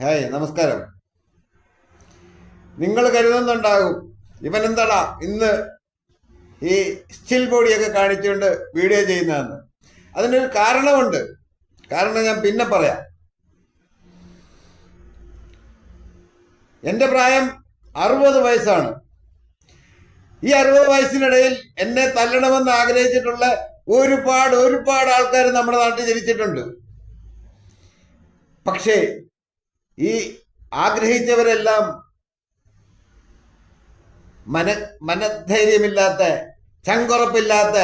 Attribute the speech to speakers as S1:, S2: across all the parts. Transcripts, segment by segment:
S1: Hi നമസ്കാരം. നിങ്ങൾ കരുതുന്നുണ്ടാകും ഇവൻ എന്താടാ ഇന്ന് ഈ സ്റ്റിൽ ബോഡിയൊക്കെ കാണിച്ചുകൊണ്ട് വീഡിയോ ചെയ്യുന്നതെന്ന്. അതിനൊരു കാരണമുണ്ട്. കാരണം ഞാൻ പിന്നെ പറയാം. എന്റെ പ്രായം അറുപത് വയസ്സാണ്. ഈ അറുപത് വയസ്സിനിടയിൽ എന്നെ തല്ലണമെന്ന് ആഗ്രഹിച്ചിട്ടുള്ള ഒരുപാട് ഒരുപാട് ആൾക്കാർ നമ്മുടെ നാട്ടിൽ ജനിച്ചിട്ടുണ്ട്. പക്ഷേ ഈ ആഗ്രഹിച്ചവരെല്ലാം മന മനധൈര്യമില്ലാത്ത ചങ്കുറപ്പില്ലാത്ത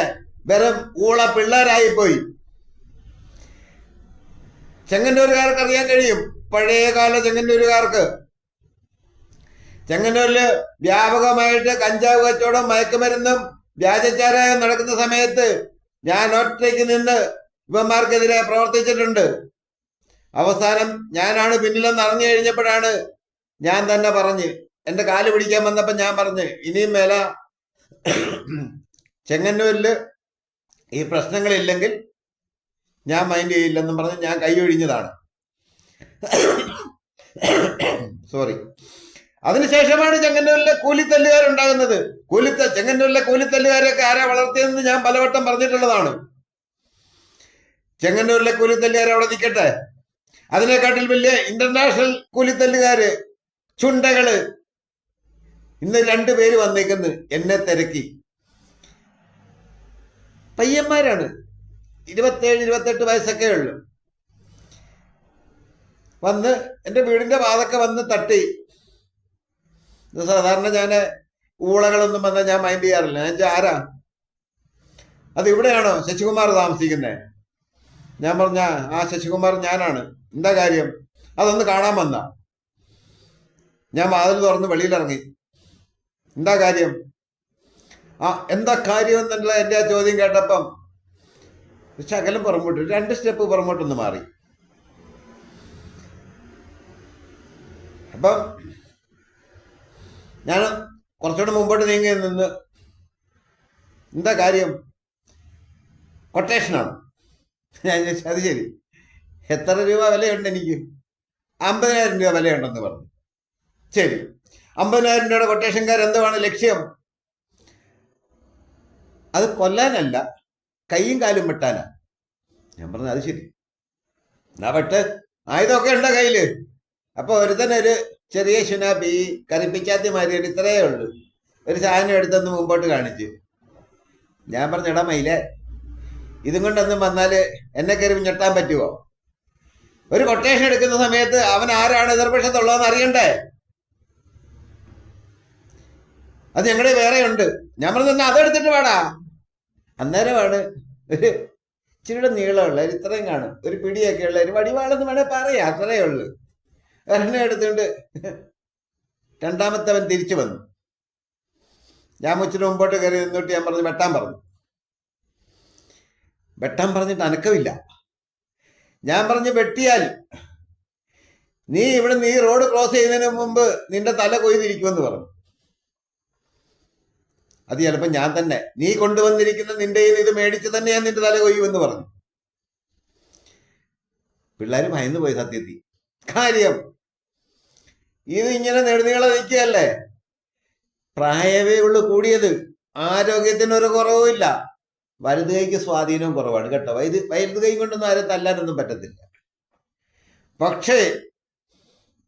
S1: വെറും ഊള പിള്ളേരായി പോയി ചെങ്ങന്നൂരുകാർക്ക് അറിയാൻ കഴിയും. പഴയകാല ചെങ്ങന്നൂരുകാർക്ക്. ചെങ്ങന്നൂരിൽ വ്യാപകമായിട്ട് കഞ്ചാവ് കച്ചവടം മയക്കുമരുന്നും വ്യാജചാരായം നടക്കുന്ന സമയത്ത് ഞാൻ ഒറ്റയ്ക്ക് നിന്ന് ഇവന്മാർക്കെതിരെ പ്രവർത്തിച്ചിട്ടുണ്ട്. അവസാനം ഞാനാണ് പിന്നിലെന്ന് അറിഞ്ഞു കഴിഞ്ഞപ്പോഴാണ് ഞാൻ തന്നെ പറഞ്ഞ് എന്റെ കാൽ പിടിക്കാൻ വന്നപ്പോൾ ഞാൻ പറഞ്ഞ് ഇനിയും മേല ചെങ്ങന്നൂരിൽ ഈ പ്രശ്നങ്ങളില്ലെങ്കിൽ ഞാൻ മൈൻഡ് ചെയ്യില്ലെന്നും പറഞ്ഞ് ഞാൻ കൈയൊഴിഞ്ഞതാണ് സോറി അതിനുശേഷമാണ് ചെങ്ങന്നൂരിലെ കൂലിത്തല്ലുകാരുണ്ടാകുന്നത്. കൂലിത്ത ചെങ്ങന്നൂരിലെ കൂലിത്തല്ലുകാരൊക്കെ ആരാ വളർത്തിയതെന്ന് ഞാൻ പലവട്ടം പറഞ്ഞിട്ടുള്ളതാണ്. ചെങ്ങന്നൂരിലെ കൂലിത്തല്ലുകാർ അവിടെ നിൽക്കട്ടെ. അതിനെക്കാട്ടിൽ വലിയ ഇന്റർനാഷണൽ കൂലിത്തല്ലുകാര് ചുണ്ടകൾ. ഇന്ന് രണ്ടു പേര് വന്നേക്കുന്നു എന്നെ തിരക്കി. പയ്യന്മാരാണ്. ഇരുപത്തേഴ് ഇരുപത്തെട്ട് വയസ്സൊക്കെ ഉള്ളു. വന്ന് എന്റെ വീടിന്റെ വാതൊക്കെ വന്ന് തട്ടി. സാധാരണ ഞാൻ ഊളകളൊന്നും വന്നാൽ ഞാൻ മൈൻഡ് ചെയ്യാറില്ല. ഞാൻ ആരാ? അത് ഇവിടെയാണോ ശശികുമാർ താമസിക്കുന്നത് ഞാൻ പറഞ്ഞ ആ ശശികുമാർ ഞാനാണ്. എന്താ കാര്യം? അതൊന്ന് കാണാൻ വന്ന. ഞാൻ വാതിൽ തുറന്ന് വെളിയിലിറങ്ങി. എന്താ കാര്യം? ആ എന്താ കാര്യം എന്നുള്ള എന്റെ ആ ചോദ്യം കേട്ടപ്പം ശകലം പുറമോട്ട് രണ്ട് സ്റ്റെപ്പ് പുറമോട്ടൊന്ന് മാറി. അപ്പം ഞാൻ കുറച്ചുകൂടെ മുമ്പോട്ട് നീങ്ങി നിന്ന് എന്താ കാര്യം? കൊട്ടേഷനാണ്. ഞാൻ അത് ശരി. എത്ര രൂപ വിലയുണ്ട് എനിക്ക്? അമ്പതിനായിരം രൂപ വിലയുണ്ടെന്ന് പറഞ്ഞു. ശരി. അമ്പതിനായിരം രൂപയുടെ കൊട്ടേഷൻകാർ എന്തുവാണ് ലക്ഷ്യം? അത് കൊല്ലാനല്ല കൈയും കാലും വെട്ടാനാ. ഞാൻ പറഞ്ഞു അത് ശരി. എന്നാ വെട്ട്. ആയുധമൊക്കെ ഉണ്ടോ കയ്യിൽ? അപ്പൊ ഒരുത്തനൊരു ചെറിയ ശുനാബി ഈ കറിപ്പിക്കാത്തി മാരിയുടെ ഇത്രയേ ഉള്ളൂ. ഒരു സാധനം എടുത്തൊന്ന് മുമ്പോട്ട് കാണിച്ചു. ഞാൻ പറഞ്ഞു എടാ മയിലേ ഇതും കൊണ്ടൊന്നും വന്നാൽ എന്നെ കയറി ഞെട്ടാൻ പറ്റുമോ ഒരു കൊട്ടേഷൻ എടുക്കുന്ന സമയത്ത് അവൻ ആരാണ് എതിർപക്ഷത്തുള്ളതെന്ന് അറിയണ്ടേ? അത് ഞങ്ങളുടെ വേറെ ഉണ്ട് പറഞ്ഞു "എന്നാ അതെടുത്തിട്ട് വേടാ. അന്നേരമാണ് ഒരു ഇച്ചിരിയുടെ നീളമുള്ള ഒരു ഇത്രയും കാണും ഒരു പിടിയൊക്കെ ഉള്ള ഒരു വടിവാളെന്ന് വേണേ പറയാം അത്രയേ ഉള്ളൂ. ഒരെണ്ണം എടുത്തുകൊണ്ട് രണ്ടാമത്തവൻ തിരിച്ചു വന്നു. ഞാൻ മുച്ചിന് മുമ്പോട്ട് കയറി നിന്നിട്ട് ഞാൻ പറഞ്ഞു വെട്ടാൻ പറഞ്ഞു. വെട്ടാൻ പറഞ്ഞിട്ട് അനക്കമില്ല. ഞാൻ പറഞ്ഞ് വെട്ടിയാൽ നീ ഇവിടെ നീ റോഡ് ക്രോസ് ചെയ്യുന്നതിന് മുമ്പ് നിന്റെ തല കൊയ്തിരിക്കുമെന്ന് പറഞ്ഞു. അത് ചിലപ്പോൾ ഞാൻ തന്നെ നീ കൊണ്ടുവന്നിരിക്കുന്ന നിന്റെ ഇത് മേടിച്ച് തന്നെ ഞാൻ നിന്റെ തല കൊയ്യുമെന്ന് പറഞ്ഞു. പിള്ളേർ ഭയന്നു പോയി സത്യത്തി കാര്യം ഇത് ഇങ്ങനെ നെടുനീള നിൽക്കുകയല്ലേ പ്രായമേ ഉള്ളു കൂടിയത്. ആരോഗ്യത്തിനൊരു കുറവുമില്ല. വലത് കൈക്ക് സ്വാധീനവും കുറവാണ് കേട്ടോ. വൈദ്യ വലത് കൈ കൊണ്ടൊന്നും ആരെ തല്ലാനൊന്നും പറ്റത്തില്ല. പക്ഷേ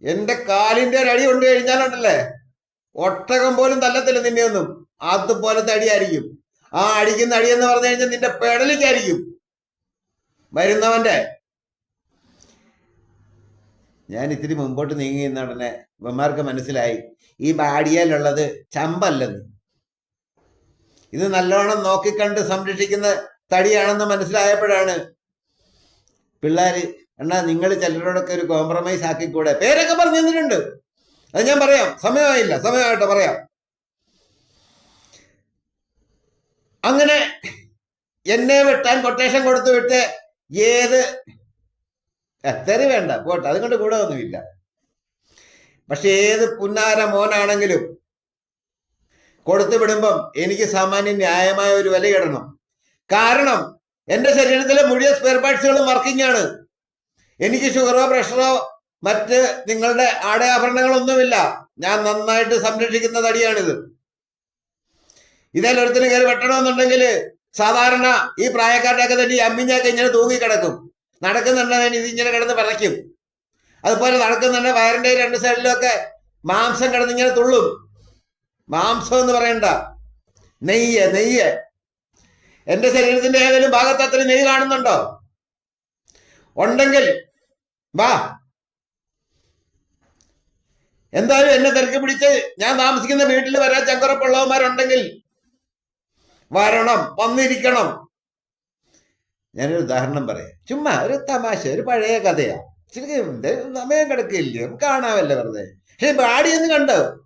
S1: എന്റെ കാലിന്റെ ഒരു അടി കൊണ്ടു കഴിഞ്ഞാലുണ്ടല്ലേ? ഒട്ടകം പോലും തല്ലത്തില്ല നിന്നെയൊന്നും. അതുപോലത്തെ അടിയായിരിക്കും. ആ അടിക്കുന്ന അടി എന്ന് പറഞ്ഞു കഴിഞ്ഞാൽ നിന്റെ പെടലിക്കായിരിക്കും വരുന്നവന്റെ ഞാൻ ഇത്തിരി മുമ്പോട്ട് നീങ്ങി നടനെ ഇവന്മാർക്ക് മനസ്സിലായി. ഈ ബാഡിയയിലുള്ളത് ചമ്പല്ലെന്ന്. ഇത് നല്ലോണം നോക്കിക്കണ്ട് സംരക്ഷിക്കുന്ന തടിയാണെന്ന് മനസ്സിലായപ്പോഴാണ് പിള്ളേര് എന്നാ നിങ്ങൾ ചിലരോടൊക്കെ ഒരു കോംപ്രമൈസ് ആക്കിക്കൂടെ? പേരൊക്കെ പറഞ്ഞു തന്നിട്ടുണ്ട്. അത് ഞാൻ പറയാം. സമയമായില്ല. സമയമായിട്ട് പറയാം. അങ്ങനെ എന്നെ വെട്ടാൻ കൊട്ടേഷൻ കൊടുത്തു വിട്ട് ഏത് എത്ര വേണ്ട പോട്ടെ അതുകൊണ്ട് കൂടെ ഒന്നുമില്ല. പക്ഷെ ഏത് പുന്നാര മോനാണെങ്കിലും കൊടുത്തു വിടുമ്പം എനിക്ക് സാമാന്യം ന്യായമായ ഒരു വില ഇടണം. കാരണം എന്റെ ശരീരത്തിലെ മുഴുവൻ സ്പെയർ പാർട്സുകളും വർക്കിംഗ് ആണ്. എനിക്ക് ഷുഗറോ പ്രഷറോ മറ്റ് നിങ്ങളുടെ ആടയാഭരണങ്ങളൊന്നുമില്ല ഞാൻ നന്നായിട്ട് സംരക്ഷിക്കുന്ന തടിയാണിത്. ഇതിലൊരുത്തിന് കയറി വെട്ടണമെന്നുണ്ടെങ്കിൽ സാധാരണ ഈ പ്രായക്കാരുടെയൊക്കെ ഈ അമ്മിഞ്ഞൊക്കെ ഇങ്ങനെ തൂങ്ങിക്കിടക്കും. നടക്കുന്നുണ്ടെങ്കിൽ ഇത് ഇങ്ങനെ കിടന്ന് പറയ്ക്കും അതുപോലെ നടക്കുന്നുണ്ട് വയറിന്റെ രണ്ട് സൈഡിലൊക്കെ മാംസം കിടന്ന് ഇങ്ങനെ തുള്ളും. മാംസം എന്ന് പറയണ്ട. നെയ്യ് നെയ്യ്. എന്റെ ശരീരത്തിന്റെ ഏതെങ്കിലും ഭാഗത്ത് അത്ര നെയ്യ് കാണുന്നുണ്ടോ? ഉണ്ടെങ്കിൽ വാ. എന്തായാലും എന്നെ തിരക്ക് പിടിച്ച് ഞാൻ താമസിക്കുന്ന വീട്ടിൽ വരാൻ ചങ്കറപ്പുള്ളവന്മാരുണ്ടെങ്കിൽ വരണം വന്നിരിക്കണം. ഞാനൊരു ഉദാഹരണം പറയാം. ചുമ്മാ ഒരു തമാശ ഒരു പഴയ കഥയാ. ശരിക്കും സമയം കിടക്കില്ലേ? കാണാമല്ലോ വെറുതെ. പക്ഷെ ബാടിയൊന്നും കണ്ടോ?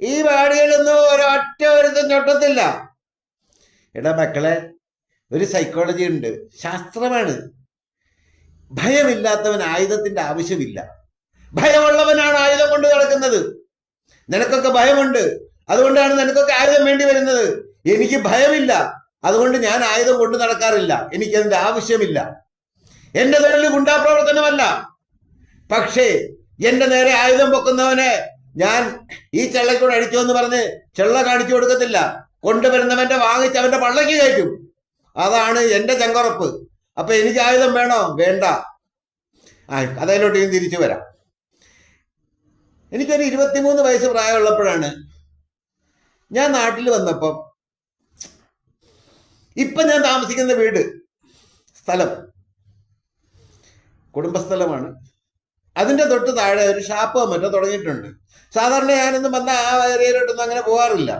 S1: ഈ വാടികളൊന്നും ഒരൊറ്റ ഒരുത്തും ചൊട്ടത്തില്ല. എടാ മക്കളെ ഒരു സൈക്കോളജി ഉണ്ട്. ശാസ്ത്രമാണ്. ഭയമില്ലാത്തവൻ ആയുധത്തിന്റെ ആവശ്യമില്ല. ഭയമുള്ളവനാണ് ആയുധം കൊണ്ട് നടക്കുന്നത്. നിനക്കൊക്കെ ഭയമുണ്ട്. അതുകൊണ്ടാണ് നിനക്കൊക്കെ ആയുധം വേണ്ടി വരുന്നത്. എനിക്ക് ഭയമില്ല. അതുകൊണ്ട് ഞാൻ ആയുധം കൊണ്ട് നടക്കാറില്ല. എനിക്ക് അതിന്റെ ആവശ്യമില്ല. എന്റെ തൊഴിൽ ഗുണ്ടാപ്രവർത്തനമല്ല പക്ഷേ എന്റെ നേരെ ആയുധം പൊക്കുന്നവനെ ഞാൻ ഈ ചെള്ളക്കൂടെ അടിച്ചു എന്ന് പറഞ്ഞ് ചെള്ള കാണിച്ചു കൊടുക്കത്തില്ല. കൊണ്ടുവരുന്നവന്റെ വാങ്ങിച്ച് അവന്റെ പള്ളക്ക് കയറ്റും. അതാണ് എന്റെ ചങ്കുറപ്പ്. അപ്പൊ എനിക്ക് ആയുധം വേണോ? വേണ്ട. ആ ഞാൻ തിരിച്ചു വരാം. എനിക്കൊരു ഇരുപത്തിമൂന്ന് വയസ്സ് പ്രായമുള്ളപ്പോഴാണ് ഞാൻ നാട്ടിൽ വന്നപ്പം ഇപ്പൊ ഞാൻ താമസിക്കുന്ന വീട് സ്ഥലം കുടുംബസ്ഥലമാണ്. അതിന്റെ തൊട്ട് താഴെ ഒരു ഷാപ്പോ മറ്റോ തുടങ്ങിയിട്ടുണ്ട്. സാധാരണ ഞാനൊന്നും വന്ന ആ ഏരിയയിലോട്ടൊന്നും അങ്ങനെ പോകാറില്ല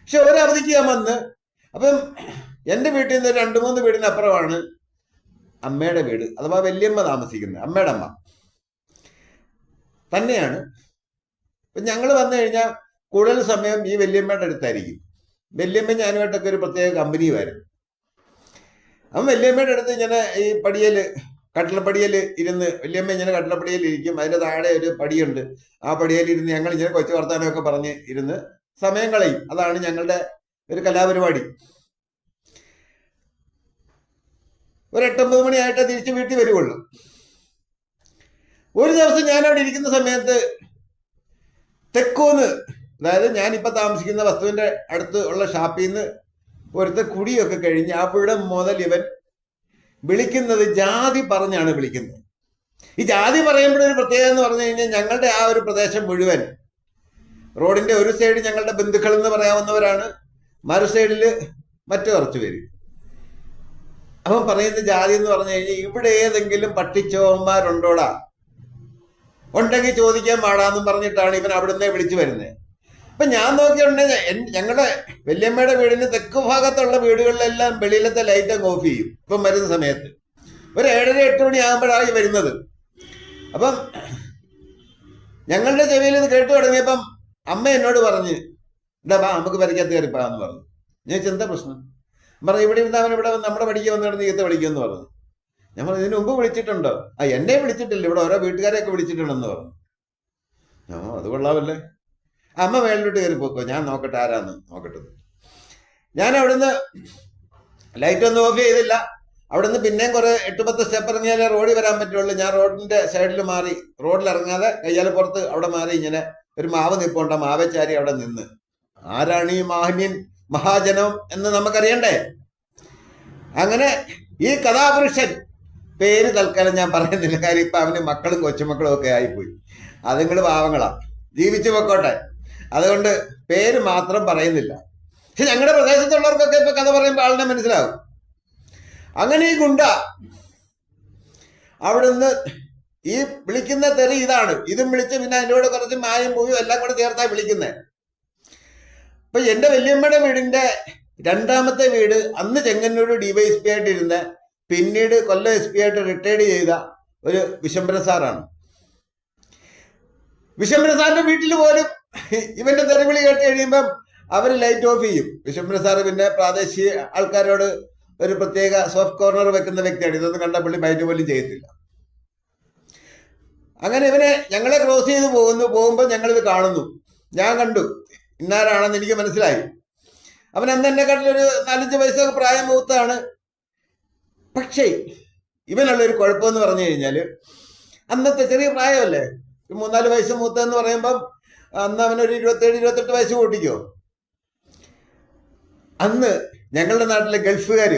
S1: പക്ഷെ ഒരു ഞാൻ വന്ന് അപ്പം എന്റെ വീട്ടിൽ നിന്ന് രണ്ട് മൂന്ന് വീടിനപ്പുറമാണ് അമ്മയുടെ വീട് അഥവാ വല്യമ്മ താമസിക്കുന്നത് അമ്മയുടെ അമ്മ. തന്നെയാണ്. ഇപ്പം ഞങ്ങൾ വന്നു കഴിഞ്ഞാൽ കൂടുതൽ സമയം ഈ വല്യമ്മയുടെ അടുത്തായിരിക്കും. വല്യമ്മ ഞാനുമായിട്ടൊക്കെ ഒരു പ്രത്യേക കമ്പനിയുമായിരുന്നു അവൻ വല്യമ്മയുടെ അടുത്ത് ഇങ്ങനെ ഈ പടിയൽ കട്ടിളപ്പടിയിൽ ഇരുന്ന് വല്യമ്മ ഇങ്ങനെ കട്ടിളപ്പടിയിൽ ഇരിക്കും അതിന്റെ താഴെ ഒരു പടിയുണ്ട്. ആ പടിയിൽ ഇരുന്ന് ഞങ്ങൾ ഇങ്ങനെ കൊച്ചു വർത്താനമൊക്കെ പറഞ്ഞ് ഇരുന്ന് സമയം കളയും. അതാണ് ഞങ്ങളുടെ ഒരു കലാപരിപാടി. ഒരു എട്ടൊമ്പത് മണിയായിട്ട് തിരിച്ച് വീട്ടിൽ വരുവുള്ളൂ. ഒരു ദിവസം ഞാൻ അവിടെ ഇരിക്കുന്ന സമയത്ത് തെക്കോന്ന് അതായത് ഞാനിപ്പോൾ താമസിക്കുന്ന വസ്തുവിന്റെ അടുത്ത് ഉള്ള ഷാപ്പിൽ നിന്ന് ഒരുത്ത കുടിയൊക്കെ കഴിഞ്ഞ് ആ പുഴ മുതൽ ഇവൻ വിളിക്കുന്നത് ജാതി പറഞ്ഞാണ് വിളിക്കുന്നത്. ഈ ജാതി പറയുമ്പോഴൊരു പ്രത്യേകത എന്ന് പറഞ്ഞു കഴിഞ്ഞാൽ ഞങ്ങളുടെ ആ ഒരു പ്രദേശം മുഴുവൻ റോഡിന്റെ ഒരു സൈഡ് ഞങ്ങളുടെ ബന്ധുക്കൾ എന്ന് പറയാവുന്നവരാണ്. മറു സൈഡിൽ മറ്റു കുറച്ച് പേര്. അവൻ പറയുന്ന ജാതി എന്ന് പറഞ്ഞു കഴിഞ്ഞാൽ ഇവിടെ ഏതെങ്കിലും പട്ടിച്ചോന്മാരുണ്ടോടാ ഉണ്ടെങ്കിൽ ചോദിക്കാൻ പാടാന്നും പറഞ്ഞിട്ടാണ് ഇവൻ അവിടുന്ന് വിളിച്ചു വരുന്നത്. അപ്പൊ ഞാൻ നോക്കിയിട്ടുണ്ടെങ്കിൽ ഞങ്ങളുടെ വല്യമ്മയുടെ വീടിന് തെക്ക് ഭാഗത്തുള്ള വീടുകളിലെല്ലാം വെളിയിലത്തെ ലൈറ്റ് അങ്ങ് ഓഫ് ചെയ്യും ഇപ്പം വരുന്ന സമയത്ത്. ഒരു ഏഴര എട്ട് മണി ആകുമ്പോഴാണ് വരുന്നത്. അപ്പം ഞങ്ങളുടെ ചെവിയിൽ ഇത് കേട്ടു തുടങ്ങിയപ്പം അമ്മ എന്നോട് പറഞ്ഞ് ഇതാ നമുക്ക് പരിക്കത്ത് കയറിപ്പാന്ന് പറഞ്ഞു. ഞാൻ എന്താ പ്രശ്നം? പറഞ്ഞു ഇവിടെ അവൻ ഇവിടെ വന്ന് നമ്മുടെ പഠിക്കാൻ വന്നിരുന്ന് ഈത്ത പഠിക്കുമെന്ന് പറഞ്ഞു. ഞാൻ പറഞ്ഞു ഇതിനു മുമ്പ് വിളിച്ചിട്ടുണ്ടോ? ആ എന്നെ വിളിച്ചിട്ടില്ല ഇവിടെ ഓരോ വീട്ടുകാരെയൊക്കെ വിളിച്ചിട്ടുണ്ടെന്ന് പറഞ്ഞു. ആ അത് കൊള്ളാമല്ലേ? അമ്മ മേളിലോട്ട് കയറി പോക്കോ? ഞാൻ നോക്കട്ടെ ആരാന്ന് നോക്കട്ടെ. ഞാൻ അവിടുന്ന് ലൈറ്റ് ഒന്നും ഓഫ് ചെയ്തില്ല. അവിടുന്ന് പിന്നെയും കുറെ എട്ട് പത്ത് സ്റ്റെപ്പ് ഇറങ്ങിയാലേ റോഡിൽ വരാൻ പറ്റുള്ളൂ. ഞാൻ റോഡിന്റെ സൈഡിൽ മാറി. റോഡിൽ ഇറങ്ങാതെ കയ്യാൽ പുറത്ത് അവിടെ മാറി ഇങ്ങനെ ഒരു മാവ് നിപ്പുണ്ട്. മാവച്ചാരി ചാരി അവിടെ നിന്ന്. ആരാണ് ഈ മാഹന്യൻ മഹാജനം എന്ന് നമുക്കറിയണ്ടേ? അങ്ങനെ ഈ കഥാപുരുഷൻ പേര് തൽക്കാലം ഞാൻ പറയുന്നില്ല. കാര്യം ഇപ്പൊ അവന് മക്കളും കൊച്ചുമക്കളും ഒക്കെ ആയിപ്പോയി. അതുങ്ങൾ പാവങ്ങളാ. ജീവിച്ചു പൊക്കോട്ടെ. അതുകൊണ്ട് പേര് മാത്രം പറയുന്നില്ല. പക്ഷെ ഞങ്ങളുടെ പ്രദേശത്തുള്ളവർക്കൊക്കെ ഇപ്പൊ കഥ പറയുമ്പോൾ ആളിനെ മനസ്സിലാവും. അങ്ങനെ ഈ ഗുണ്ട അവിടുന്ന് ഈ വിളിക്കുന്ന തെറി ഇതാണ്. ഇതും വിളിച്ച് പിന്നെ അതിന്റെ കൂടെ കുറച്ച് മായം പൂയും എല്ലാം കൂടെ ചേർത്താ വിളിക്കുന്നത് അപ്പൊ എന്റെ വല്യമ്മയുടെ വീടിന്റെ രണ്ടാമത്തെ വീട് അന്ന് ചെങ്ങന്നൂർ ഡിവൈഎസ്പി ആയിട്ടിരുന്ന പിന്നീട് കൊല്ലം എസ് പി ആയിട്ട് റിട്ടയർഡ് ചെയ്ത ഒരു വിശംബര സാറാണ്. വിശംബര സാറിന്റെ വീട്ടിൽ പോലും ഇവന്റെ തെറിവിളി കേട്ട് കഴിയുമ്പം അവർ ലൈറ്റ് ഓഫ് ചെയ്യും. വിശംബര സാറ് പിന്നെ പ്രാദേശിക ആൾക്കാരോട് ഒരു പ്രത്യേക സോഫ്റ്റ് കോർണർ വെക്കുന്ന വ്യക്തിയാണ്. ഇതൊന്നും കണ്ട പുള്ളി ബൈറ്റ് പോലും ചെയ്യത്തില്ല. അങ്ങനെ ഇവനെ ഞങ്ങളെ ക്രോസ് ചെയ്ത് പോകുന്നു. പോകുമ്പോൾ ഞങ്ങളിത് കാണുന്നു. ഞാൻ കണ്ടു. ഇന്നാരാണെന്ന് എനിക്ക് മനസ്സിലായി. അവൻ അന്ന് എന്നെക്കാട്ടിലൊരു നാലഞ്ച് വയസ്സൊക്കെ പ്രായം മൂത്താണ്. പക്ഷേ ഇവനുള്ളൊരു കുഴപ്പമെന്ന് പറഞ്ഞു കഴിഞ്ഞാൽ അന്നത്തെ ചെറിയ പ്രായമല്ലേ? ഒരു മൂന്നാൽ വയസ്സ് മൂത്തെന്ന് പറയുമ്പം അന്ന് അവനൊരു ഇരുപത്തേഴ് ഇരുപത്തെട്ട് വയസ്സ് കൂട്ടിക്കോ? അന്ന് ഞങ്ങളുടെ നാട്ടിലെ ഗൾഫുകാർ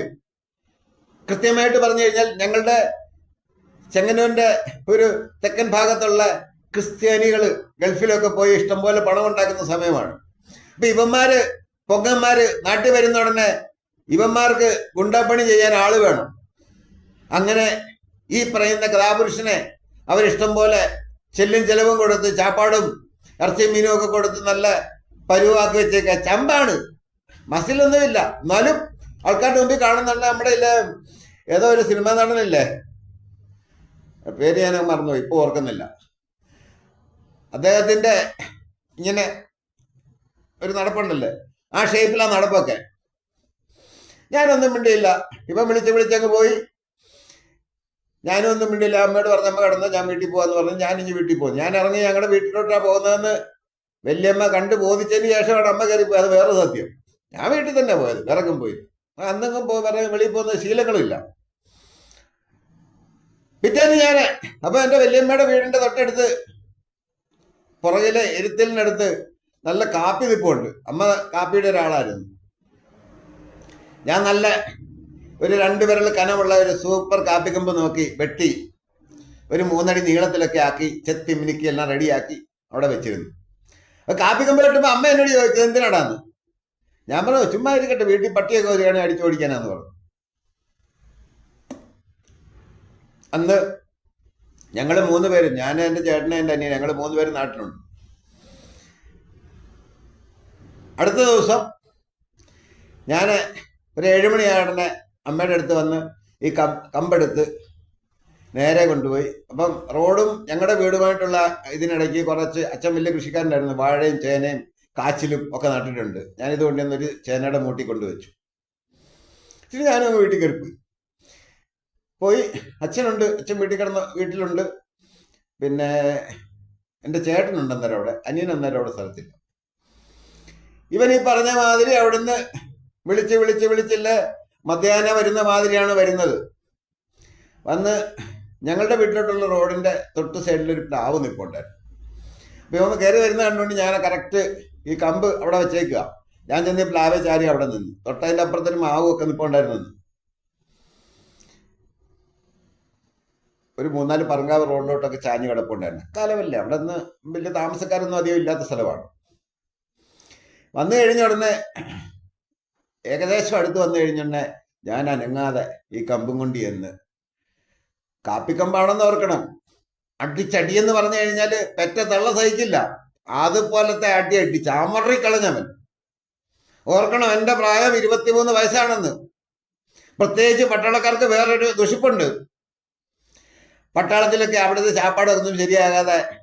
S1: കൃത്യമായിട്ട് പറഞ്ഞു കഴിഞ്ഞാൽ ഞങ്ങളുടെ ചെങ്ങന്നൂരിന്റെ ഒരു തെക്കൻ ഭാഗത്തുള്ള ക്രിസ്ത്യാനികൾ ഗൾഫിലൊക്കെ പോയി ഇഷ്ടംപോലെ പണം ഉണ്ടാക്കുന്ന സമയമാണ്. അപ്പൊ ഇവന്മാര് പൊങ്ങന്മാര് നാട്ടിൽ വരുന്ന ഉടനെ ഇവന്മാർക്ക് ഗുണ്ടപ്പണി ചെയ്യാൻ ആൾ വേണം. അങ്ങനെ ഈ പറയുന്ന കഥാപുരുഷനെ അവരിഷ്ടം പോലെ ചെല്ലും ചെലവും കൊടുത്ത് ചാപ്പാടും ഇറച്ചിയും മീനും ഒക്കെ കൊടുത്ത് നല്ല പരുവാക്കി വെച്ചേക്ക. ചമ്പാണ്. മസിലൊന്നുമില്ല. എന്നാലും ആൾക്കാരുടെ മുമ്പിൽ കാണുന്നുണ്ട് നമ്മുടെ ഇല്ല ഏതോ ഒരു സിനിമ നടനില്ലേ? പേര് ഞാൻ മറന്നു ഇപ്പൊ ഓർക്കുന്നില്ല. അദ്ദേഹത്തിന്റെ ഇങ്ങനെ ഒരു നടപ്പുണ്ടല്ലേ? ആ ഷേപ്പിലാ നടപ്പൊക്കെ. ഞാനൊന്നും മിണ്ടിയില്ല. ഇപ്പം വിളിച്ച് വിളിച്ചങ്ങ് പോയി. ഞാനും മിണ്ടില്ല. അമ്മയോട് പറഞ്ഞ അമ്മ കിടന്നു ഞാൻ വീട്ടിൽ പോകാന്ന് പറഞ്ഞു ഞാൻ ഇനി വീട്ടിൽ പോകുന്നു ഞാൻ ഇറങ്ങി ഞങ്ങളുടെ വീട്ടിലോട്ടാ പോകുന്നതെന്ന് വലിയമ്മ കണ്ടു ബോധിച്ചതിന് ശേഷമാണ് അമ്മ കയറി പോയത്. അത് വേറെ സത്യം. ഞാൻ വീട്ടിൽ തന്നെ പോയത്. വിറകും പോയി. അന്നെങ്കിലും പോയി വിറകും വെളിയിൽ പോകുന്ന ശീലങ്ങളില്ല പിറ്റേന്ന് ഞാൻ അപ്പൊ എന്റെ വല്യമ്മയുടെ വീടിന്റെ തൊട്ടടുത്ത് പുറകിലെ എരുത്തലിനടുത്ത് നല്ല കാപ്പി നിപ്പുണ്ട്. അമ്മ കാപ്പിയുടെ ഒരാളായിരുന്നു. ഞാൻ നല്ല ഒരു രണ്ട് വിരൽ കനമുള്ള ഒരു സൂപ്പർ കാപ്പിക്കമ്പ് നോക്കി വെട്ടി ഒരു മൂന്നടി നീളത്തിലൊക്കെ ആക്കി ചെത്തി മിനുക്കി എല്ലാം റെഡിയാക്കി അവിടെ വെച്ചിരുന്നു. അപ്പൊ കാപ്പിക്കമ്പിലിട്ടുമ്പോ അമ്മ എന്നോട് ചോദിച്ചത് എന്തിനാടാന്ന്? ഞാൻ പറഞ്ഞു ചുമ്മാ ഇരിക്കട്ടെ വീട്ടിൽ പട്ടിയൊക്കെ വരികയാണെങ്കിൽ അടിച്ചു ഓടിക്കാനാന്ന് പറഞ്ഞു. അന്ന് ഞങ്ങൾ മൂന്ന് പേരും ഞാൻ എന്റെ ചേട്ടനെ എന്റെ അനിയൻ ഞങ്ങൾ മൂന്ന് പേരും നാട്ടിലുണ്ട്. അടുത്ത ദിവസം ഞാൻ ഒരു ഏഴുമണിയാടനെ അമ്മയുടെ അടുത്ത് വന്ന് ഈ കം കമ്പെടുത്ത് നേരെ കൊണ്ടുപോയി. അപ്പം റോഡും ഞങ്ങളുടെ വീടുമായിട്ടുള്ള ഇതിനിടയ്ക്ക് കുറച്ച് അച്ഛൻ വലിയ കൃഷിക്കാരനായിരുന്നു. വാഴയും ചേനയും കാച്ചിലും ഒക്കെ നട്ടിട്ടുണ്ട്. ഞാനിത് കൊണ്ടുവന്നൊരു ചേനയുടെ മൂട്ടി കൊണ്ടുവച്ചു. ഇച്ചിരി ഞാനും വീട്ടിൽ കയറി പോയി. പോയി അച്ഛനുണ്ട്. അച്ഛൻ വീട്ടിൽ കിടന്ന് വീട്ടിലുണ്ട്. പിന്നെ എന്റെ ചേട്ടനുണ്ട് അന്നേരം അവിടെ. അനിയൻ അന്നേരം അവിടെ സ്ഥലത്തില്ല. ഇവൻ ഈ പറഞ്ഞ മാതിരി അവിടുന്ന് വിളിച്ച് വിളിച്ച് വിളിച്ചില്ല മധ്യാഹ്നം വരുന്ന മാതിരിയാണ് വരുന്നത്. വന്ന് ഞങ്ങളുടെ വീട്ടിലോട്ടുള്ള റോഡിന്റെ തൊട്ട് സൈഡിൽ ഒരു പ്ലാവ് നിൽപ്പുണ്ടായിരുന്നു അപ്പോൾ ഒന്ന് കയറി വരുന്ന കണ്ടുകൊണ്ട് ഞാൻ കറക്റ്റ് ഈ കമ്പ് അവിടെ വെച്ചേക്കുക ഞാൻ ചെന്ന് പ്ലാവ് ചാരി അവിടെ നിന്ന്. തൊട്ടതിന്റെ അപ്പുറത്തൊരു മാവുമൊക്കെ നിൽപ്പുണ്ടായിരുന്നു ഒരു മൂന്നാൽ പറങ്കാവ് റോഡിലോട്ടൊക്കെ ചാഞ്ഞ് കിടപ്പുണ്ടായിരുന്നു. കാലമല്ല? അവിടെ നിന്ന് വലിയ താമസക്കാരൊന്നും അധികം ഇല്ലാത്ത സ്ഥലമാണ്. വന്നു കഴിഞ്ഞ ഉടനെ ഏകദേശം അടുത്ത് വന്നു കഴിഞ്ഞെ ഞാൻ അനങ്ങാതെ ഈ കമ്പും കൊണ്ട് എന്ന് കാപ്പിക്കമ്പാണെന്ന് ഓർക്കണം. അടിച്ചടിയെന്ന് പറഞ്ഞു കഴിഞ്ഞാൽ പെറ്റ തള്ള സഹിക്കില്ല. അതുപോലത്തെ അടി അടി ചാമറി കളഞ്ഞവൻ. ഓർക്കണം എന്റെ പ്രായം ഇരുപത്തിമൂന്ന് വയസ്സാണെന്ന്. പ്രത്യേകിച്ച് പട്ടാളക്കാർക്ക് വേറൊരു ദുഷിപ്പുണ്ട്. പട്ടാളത്തിലൊക്കെ അവിടുത്തെ ചാപ്പാടൊന്നും ശരിയാകാതെ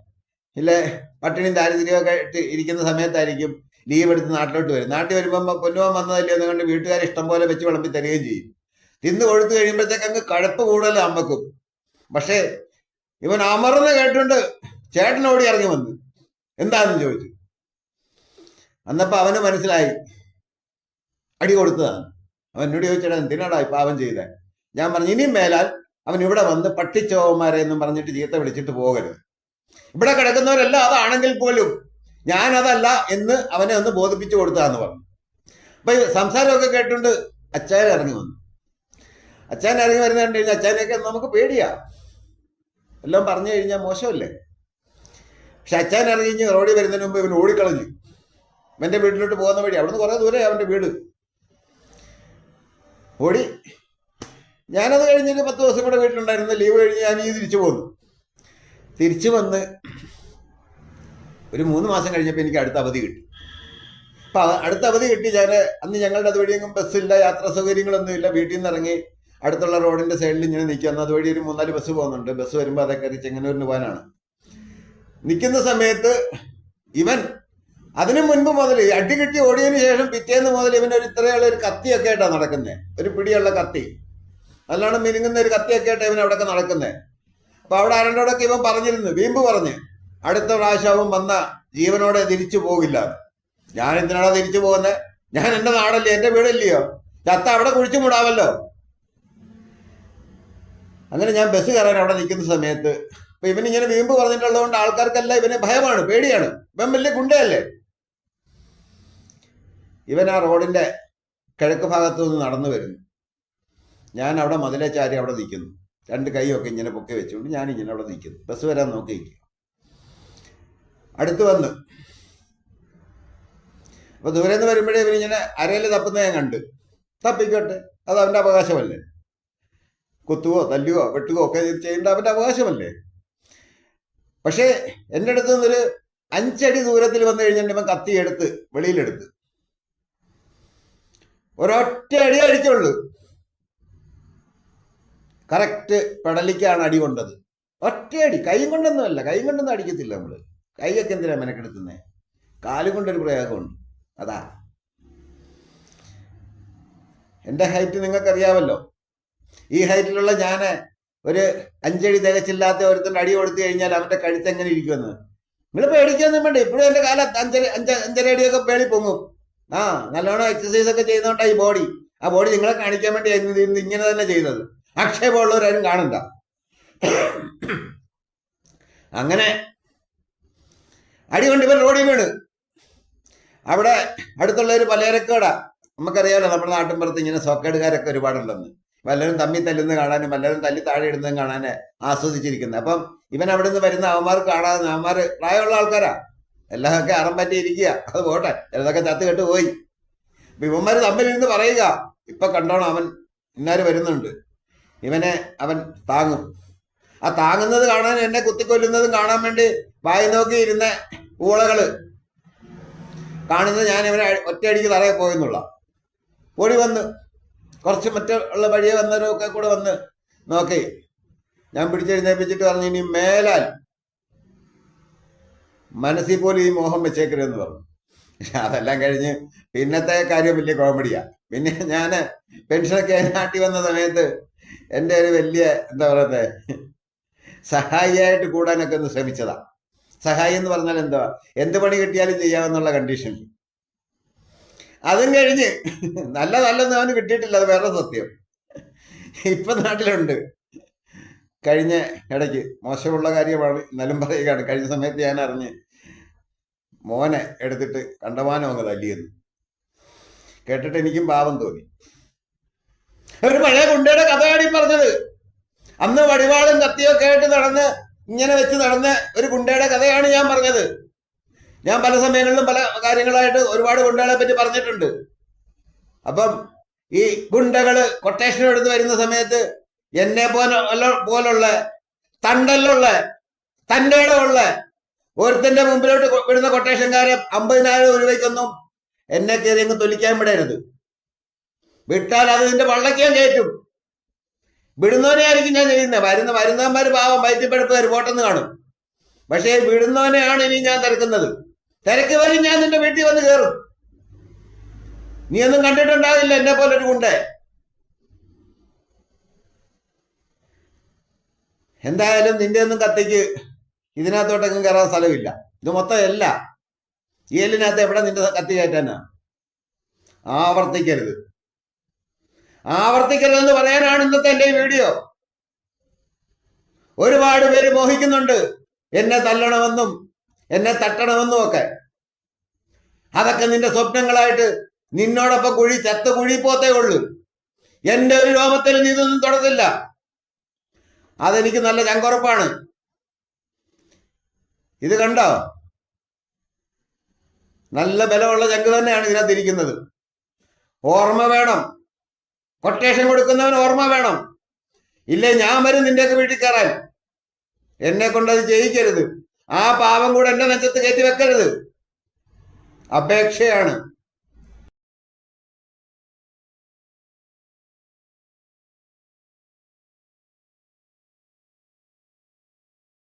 S1: ഇല്ലേ? പട്ടിണിയും ദാരിദ്ര്യമൊക്കെ ഇരിക്കുന്ന സമയത്തായിരിക്കും ലീവ് എടുത്ത് നാട്ടിലോട്ട് വരും. നാട്ടിൽ വരുമ്പം പൊന്നുവാൻ വന്നതല്ലേ എന്ന് കണ്ട് വീട്ടുകാർ ഇഷ്ടം പോലെ വെച്ച് വിളമ്പി തരികയും ചെയ്യും. തിന്ന് കൊടുത്തു കഴിയുമ്പോഴത്തേക്ക് അങ്ങ് കഴപ്പ് കൂടുതൽ അമ്മക്കും. പക്ഷേ ഇവൻ അമർന്ന് കേട്ടുകൊണ്ട് ചേട്ടനോടി ഇറങ്ങി വന്നു. എന്താണെന്ന് ചോദിച്ചു. അന്നപ്പോ അവന് മനസ്സിലായി. അടി കൊടുത്തതാണ്. അവൻ എന്നോട് ചോദിച്ചേട്ടാ എന്തിനാടാ പാവം ചെയ്തേ? ഞാൻ പറഞ്ഞു ഇനിയും മേലാൽ അവൻ ഇവിടെ വന്ന് പട്ടിച്ചോവന്മാരെ എന്നും പറഞ്ഞിട്ട് ചീത്ത വിളിച്ചിട്ട് പോകരുത്. ഇവിടെ കിടക്കുന്നവരെല്ലാം അതാണെങ്കിൽ പോലും ഞാൻ അതല്ല എന്ന് അവനെ ഒന്ന് ബോധിപ്പിച്ചു കൊടുത്തതാന്ന് പറഞ്ഞു. അപ്പൊ സംസാരമൊക്കെ കേട്ടുകൊണ്ട് അച്ചായൻ ഇറങ്ങി വന്നു. അച്ചായൻ ഇറങ്ങി വരുന്ന കണ്ടു കഴിഞ്ഞാൽ അച്ചായനെയൊക്കെ നമുക്ക് പേടിയാ. എല്ലാം പറഞ്ഞു കഴിഞ്ഞാൽ മോശമല്ലേ? പക്ഷെ അച്ചായൻ ഇറങ്ങി കഴിഞ്ഞ് റോഡിൽ വരുന്നതിന് മുമ്പ് ഇവൻ ഓടിക്കളഞ്ഞു. ഇവന്റെ വീട്ടിലോട്ട് പോകുന്ന വഴി അവിടുന്ന് കുറേ ദൂരെ അവന്റെ വീട്. ഓടി. ഞാനത് കഴിഞ്ഞിട്ട് പത്ത് ദിവസം കൂടെ വീട്ടിലുണ്ടായിരുന്നു. ലീവ് കഴിഞ്ഞ് ഞാൻ ഈ തിരിച്ചു പോന്നു. തിരിച്ചു വന്ന് ഒരു മൂന്ന് മാസം കഴിഞ്ഞപ്പോൾ എനിക്ക് അടുത്ത അവധി കിട്ടി. അപ്പം അടുത്ത അവധി കിട്ടി ഞാൻ അന്ന് ഞങ്ങളുടെ അതുവഴിയെങ്കിലും ബസ്സില്ല യാത്രാ സൗകര്യങ്ങളൊന്നും ഇല്ല വീട്ടിൽ നിന്ന് ഇറങ്ങി അടുത്തുള്ള റോഡിന്റെ സൈഡിൽ ഇങ്ങനെ നിൽക്കുക. അന്ന് അതുവഴി ഒരു മൂന്നാൽ ബസ് പോകുന്നുണ്ട്. ബസ് വരുമ്പോൾ അതൊക്കെ ചെങ്ങന്നൂരിന് പോകാനാണ്. നിൽക്കുന്ന സമയത്ത് ഇവൻ അതിനു മുൻപ് മുതൽ അടി കിട്ടി ഓടിയതിനു ശേഷം പിറ്റേന്ന് മുതൽ ഇവൻ ഒരു ഇത്രയുള്ള ഒരു കത്തിയൊക്കെ ആയിട്ടാണ് നടക്കുന്നത് ഒരു പിടിയുള്ള കത്തി. അല്ലാണ്ട് മിനുങ്ങുന്ന ഒരു കത്തിയൊക്കെ ആയിട്ട് ഇവൻ അവിടെയൊക്കെ നടക്കുന്നത് അപ്പൊ അവിടെ ആരണ്ടോടൊക്കെ ഇവൻ പറഞ്ഞിരുന്നു. വീമ്പ് പറഞ്ഞ്. അടുത്ത പ്രാവശ്യം വന്ന ജീവനോടെ തിരിച്ചു പോകില്ല. ഞാൻ എന്തിനാണോ തിരിച്ചു പോകുന്നത് ഞാൻ എന്റെ നാടല്ലേ എന്റെ വീടല്ലയോ? ചത്ത അവിടെ കുഴിച്ചു മൂടാമല്ലോ. അങ്ങനെ ഞാൻ ബസ് കയറാൻ അവിടെ നിൽക്കുന്ന സമയത്ത് അപ്പൊ ഇവനിങ്ങനെ വീമ്പ് പറഞ്ഞിട്ടുള്ളതുകൊണ്ട് ആൾക്കാർക്കല്ല ഇവന് ഭയമാണ് പേടിയാണ്. ഇവൻ വലിയ ഗുണ്ടയല്ലേ? ഇവൻ ആ റോഡിന്റെ കിഴക്ക് ഭാഗത്തു നിന്ന് നടന്നു വരുന്നു. ഞാൻ അവിടെ മതിലെ അവിടെ നിൽക്കുന്നു. രണ്ട് കൈയൊക്കെ ഇങ്ങനെ പൊക്കി വെച്ചുകൊണ്ട് ഞാൻ ഇങ്ങനെ അവിടെ നിൽക്കുന്നു. ബസ് വരാൻ നോക്കി നിൽക്കുക അടുത്ത് വന്ന്. അപ്പൊ ദൂരെ നിന്ന് വരുമ്പോഴേ ഇവനിങ്ങനെ അരയിൽ തപ്പുന്ന ഞാൻ കണ്ട്. തപ്പിക്കോട്ടെ അത് അവന്റെ അവകാശമല്ലേ? കുത്തുവോ തല്ലുവോ വെട്ടുകോ ഒക്കെ ചെയ്യേണ്ട അവന്റെ അവകാശമല്ലേ? പക്ഷേ എന്റെ അടുത്ത് നിന്നൊരു അഞ്ചടി ദൂരത്തിൽ വന്നു കഴിഞ്ഞാൽ ഇവൻ കത്തിയെടുത്ത് വെളിയിലെടുത്ത്. ഒരൊറ്റ അടി അടിച്ചുള്ളൂ. കറക്റ്റ് പെടലിക്കാണ് അടി കൊണ്ടത്. ഒറ്റയടി കൈ കൊണ്ടൊന്നുമല്ല കൈ കൊണ്ടൊന്നും അടിക്കത്തില്ല നമ്മൾ. കൈയൊക്കെ എന്തിനാണ് മെനക്കെടുത്തുന്നേ? കാലുകൊണ്ടൊരു പ്രയോഗമുണ്ട്. അതാ. എന്റെ ഹൈറ്റ് നിങ്ങൾക്കറിയാമല്ലോ. ഈ ഹൈറ്റിലുള്ള ഞാൻ ഒരു അഞ്ചടി തികച്ചില്ലാത്ത ഒരുത്തന്റെ അടി കൊടുത്തു കഴിഞ്ഞാൽ അവന്റെ കഴുത്ത് എങ്ങനെ ഇരിക്കുമെന്ന്? നിങ്ങൾ പേടിക്കൊന്നും വേണ്ട. ഇപ്പോഴും എന്റെ കാല അഞ്ചര അഞ്ച അഞ്ചര അടിയൊക്കെ പേളി പൊങ്ങും. ആ നല്ലോണം എക്സസൈസ് ഒക്കെ ചെയ്യുന്നോണ്ടാ ഈ ബോഡി ആ ബോഡി നിങ്ങളെ കാണിക്കാൻ വേണ്ടി ഇന്ന് ഇങ്ങനെ തന്നെ ചെയ്യുന്നത്. ആക്ഷേപമുള്ളവരാരും കാണണ്ട. അങ്ങനെ അടി കൊണ്ട് ഇവൻ റോഡിൽ വീണ്. അവിടെ അടുത്തുള്ള ഒരു പലചരക്കോടാ നമുക്കറിയാമല്ലോ നമ്മുടെ നാട്ടിൻപുറത്ത് ഇങ്ങനെ സോക്കേടുകാരൊക്കെ ഒരുപാടുണ്ടെന്ന്. വല്ലവരും തമ്മി തല്ലുന്ന കാണാനും വല്ലവരും തല്ലി താഴെ ഇടുന്നതും കാണാൻ ആസ്വദിച്ചിരിക്കുന്നത്. അപ്പം ഇവൻ അവിടെ നിന്ന് വരുന്ന അവന്മാർ കാണാതെ അവന്മാർ പ്രായമുള്ള ആൾക്കാരാ. എല്ലാമൊക്കെ അറം പറ്റി ഇരിക്കുക. അത് പോട്ടെ ചിലതൊക്കെ ചത്ത് കെട്ട് പോയി. അപ്പൊ ഇവന്മാർ തമ്മിലിരുന്ന് പറയുക ഇപ്പൊ കണ്ടോണം അവൻ ഇന്നാര് വരുന്നുണ്ട്. ഇവനെ അവൻ താങ്ങും. ആ താങ്ങുന്നത് കാണാൻ എന്നെ കുത്തിക്കൊല്ലുന്നതും കാണാൻ വേണ്ടി വായി നോക്കി ഇരുന്ന ഊളകൾ. കാണുന്നത് ഞാൻ ഇവനെ ഒറ്റയടിക്ക് തറയെ പോയെന്നുള്ള. ഓടി വന്ന് കുറച്ച് മറ്റുള്ള വഴിയെ വന്നവരൊക്കെ കൂടെ വന്ന് നോക്കി. ഞാൻ പിടിച്ചെഴുന്നേപ്പിച്ചിട്ട് പറഞ്ഞു ഇനി മേലാൽ മനസ്സിൽ പോലും ഈ മോഹം വെച്ചേക്കരുതെന്ന് പറഞ്ഞു. അതെല്ലാം കഴിഞ്ഞ് പിന്നത്തെ കാര്യം വലിയ കോമഡിയാ. പിന്നെ ഞാൻ പെൻഷനൊക്കെ നാട്ടി വന്ന സമയത്ത് എന്റെ ഒരു വലിയ എന്താ പറയുന്നത് സഹായിയായിട്ട് കൂടാനൊക്കെ ഒന്ന് ശ്രമിച്ചതാ. സഹായി എന്ന് പറഞ്ഞാൽ എന്താ? എന്ത് പണി കിട്ടിയാലും ചെയ്യാമെന്നുള്ള കണ്ടീഷൻ അതും കഴിഞ്ഞ് നല്ല അവന് കിട്ടിയിട്ടില്ല അത് വേറെ സത്യം. ഇപ്പൊ നാട്ടിലുണ്ട്. കഴിഞ്ഞ ഇടയ്ക്ക് മോശമുള്ള കാര്യമാണ് എന്നാലും പറയുകയാണ്. കഴിഞ്ഞ സമയത്ത് ഞാൻ അറിഞ്ഞ് മോനെ എടുത്തിട്ട് കണ്ടമാനം അങ്ങ് തല്ലിയെന്ന്. കേട്ടിട്ട് എനിക്കും പാപം തോന്നി. ഒരു പഴയ കുണ്ടയുടെ കഥയാണ് ഈ പറഞ്ഞത്. അന്ന് വടിവാളും കത്തിയൊക്കെ ആയിട്ട് നടന്ന് ഇങ്ങനെ വെച്ച് നടന്ന ഒരു ഗുണ്ടയുടെ കഥയാണ് ഞാൻ പറഞ്ഞത്. ഞാൻ പല സമയങ്ങളിലും പല കാര്യങ്ങളായിട്ട് ഒരുപാട് ഗുണ്ടകളെ പറ്റി പറഞ്ഞിട്ടുണ്ട്. അപ്പം ഈ ഗുണ്ടകൾ കൊട്ടേഷൻ എടുത്ത് വരുന്ന സമയത്ത് എന്നെ പോലെ പോലുള്ള തണ്ടല്ലുള്ള തന്റെ ഉള്ള ഒരുത്തന്റെ മുമ്പിലോട്ട് വിടുന്ന കൊട്ടേഷൻകാരെ അമ്പതിനായിരം രൂപയ്ക്കൊന്നും എന്നെ കയറി അങ്ങ് തൊലിക്കാൻ വിടരുത്. വിട്ടാൽ അത് നിന്റെ വള്ളക്കാൻ കയറ്റും. വിടുന്നവനെ ആയിരിക്കും ഞാൻ ചെയ്യുന്നത് വരുന്ന വരുന്നവന്മാർ പാവം വയറ്റിപ്പഴപ്പുകാർ പോട്ടെന്ന് കാണും. പക്ഷേ വിടുന്നവനെയാണ് ഇനി ഞാൻ തിരക്കുന്നത്. തിരക്ക് വരും ഞാൻ നിന്റെ വീട്ടിൽ വന്ന് കയറും നീ ഒന്നും കണ്ടിട്ടുണ്ടാവില്ല എന്നെ പോലൊരു ഗുണ്ടേ എന്തായാലും നിന്റെ ഒന്നും കത്തിക്ക് ഇതിനകത്തോട്ടെങ്കിലും കയറാൻ സ്ഥലമില്ല. ഇത് മൊത്തം അല്ല ഈ എല്ലിനകത്ത് എവിടെ നിന്റെ കത്തി കയറ്റാനാ? ആവർത്തിക്കരുത്. ആവർത്തിക്കരുതെന്ന് പറയാനാണ് ഇന്നത്തെ എന്റെ ഈ വീഡിയോ. ഒരുപാട് പേര് മോഹിക്കുന്നുണ്ട്. എന്നെ തല്ലണമെന്നും എന്നെ തട്ടണമെന്നും ഒക്കെ. അതൊക്കെ നിന്റെ സ്വപ്നങ്ങളായിട്ട് നിന്നോടൊപ്പം കുഴി ചത്ത കുഴി പോത്തേ ഉള്ളൂ. എന്റെ ഒരു രോമത്തിൽ നീ ഇതൊന്നും തൊടത്തില്ല. അതെനിക്ക് നല്ല ചങ്കുറപ്പാണ്. ഇത് കണ്ടോ? നല്ല ബലമുള്ള ചങ്ക് തന്നെയാണ് ഇതിനകത്തിരിക്കുന്നത്. ഓർമ്മ വേണം. കൊട്ടേഷൻ കൊടുക്കുന്നവൻ ഓർമ്മ വേണം. ഇല്ലേ ഞാൻ വരും നിന്റെയൊക്കെ വീട്ടിൽ കയറാൻ. എന്നെ കൊണ്ടത് ചെയ്യിക്കരുത്. ആ പാവം കൂടെ എന്റെ നെഞ്ചത്ത് കയറ്റി വെക്കരുത്. അപേക്ഷയാണ്.